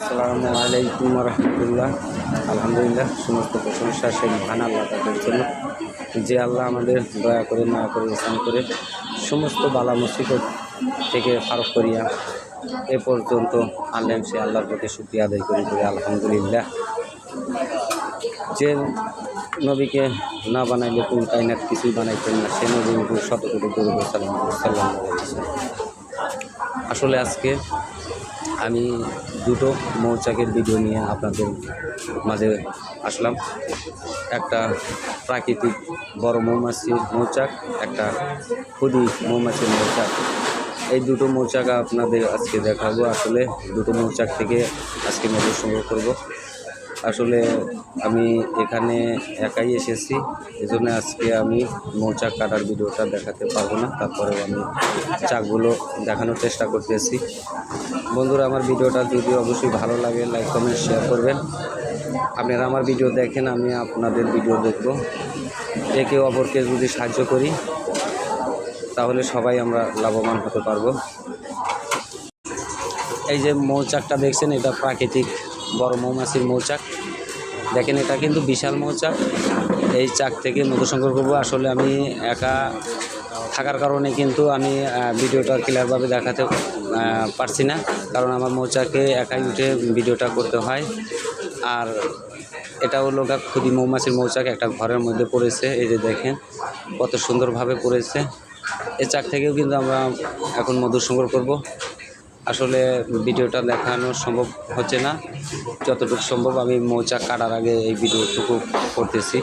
আসসালামু আলাইকুম রহমতুল্লাহ। আলহামদুলিল্লাহ, সমস্ত প্রশংসা সেই মহান আল্লাহ তাদের জন্য। যে আল্লাহ আমাদের দয়া করে না করে স্থান করে সমস্ত বালা মুসিবত থেকে ফারক করিয়া এ পর্যন্ত আনলেন, সে আল্লাহর প্রতি শুক্রিয়া আদায় করি, করে আলহামদুলিল্লাহ। যে নবীকে না বানাইলে কোন কায়নাত কিছুই বানাইতেন না, সে নবীর উপর শত কোটি সাল্লাম আসলে আজকে আমি দুটো মৌচাকের ভিডিও নিয়ে আপনাদের মাঝে আসলাম। একটা প্রাকৃতিক বড় মৌমাছির মৌচাক, একটা খুদি মৌমাছির মৌচাক। এই দুটো মৌচাক আপনাদের আজকে দেখাবো। আসলে দুটো মৌচাক থেকে আজকে মধু সংগ্রহ করব। আসলে আমি এখানে একাই এসেছি, এজন্য আজকে আমি মৌচাক কাটার ভিডিওটা দেখাতে পারব না তারপরে আমি চাকগুলো দেখানোর চেষ্টা করতেছি। বন্ধুরা, আমার ভিডিওটা যদি অবশ্যই ভালো লাগে লাইক কমেন্ট শেয়ার করবেন। আপনারা আমার ভিডিও দেখেন, আমি আপনাদের ভিডিও দেখব। একে অপরকে যদি সাহায্য করি, তাহলে সবাই আমরা লাভবান হতে পারব। এই যে মৌচাকটা দেখছেন, এটা প্রাকৃতিক বড় মৌমাছির মৌচাক। দেখেন, এটা কিন্তু বিশাল মৌচাক। এই চাক থেকে মধু সংগ্রহ করব আসলে আমি একা থাকার কারণে কিন্তু আমি ভিডিওটা ক্লিয়ারভাবে দেখাতে পারছি না। কারণ আমার মৌচাকে একাই উঠে ভিডিওটা করতে হয়। আর এটা হলো খুদি মৌমাছির মৌচাক, একটা ঘরের মধ্যে পড়েছে। এই যে দেখেন, কত সুন্দরভাবে পড়েছে। এই চাক থেকেও কিন্তু আমরা এখন মধু সংগ্রহ করব। আসলে ভিডিওটা দেখানো সম্ভব হচ্ছে না। যতটুকু সম্ভব আমি মৌচাক কাটার আগে এই ভিডিওটুকু করতেছি।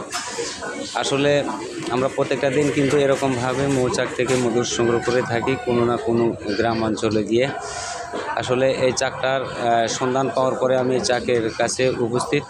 আসলে আমরা প্রত্যেকটা দিন কিন্তু এরকমভাবে মৌচাক থেকে মধু সংগ্রহ করে থাকি কোনো না কোনো গ্রাম অঞ্চলে গিয়ে। আসলে এই চাকটার সন্ধান পাওয়ার পরে আমি চাকের কাছে উপস্থিত।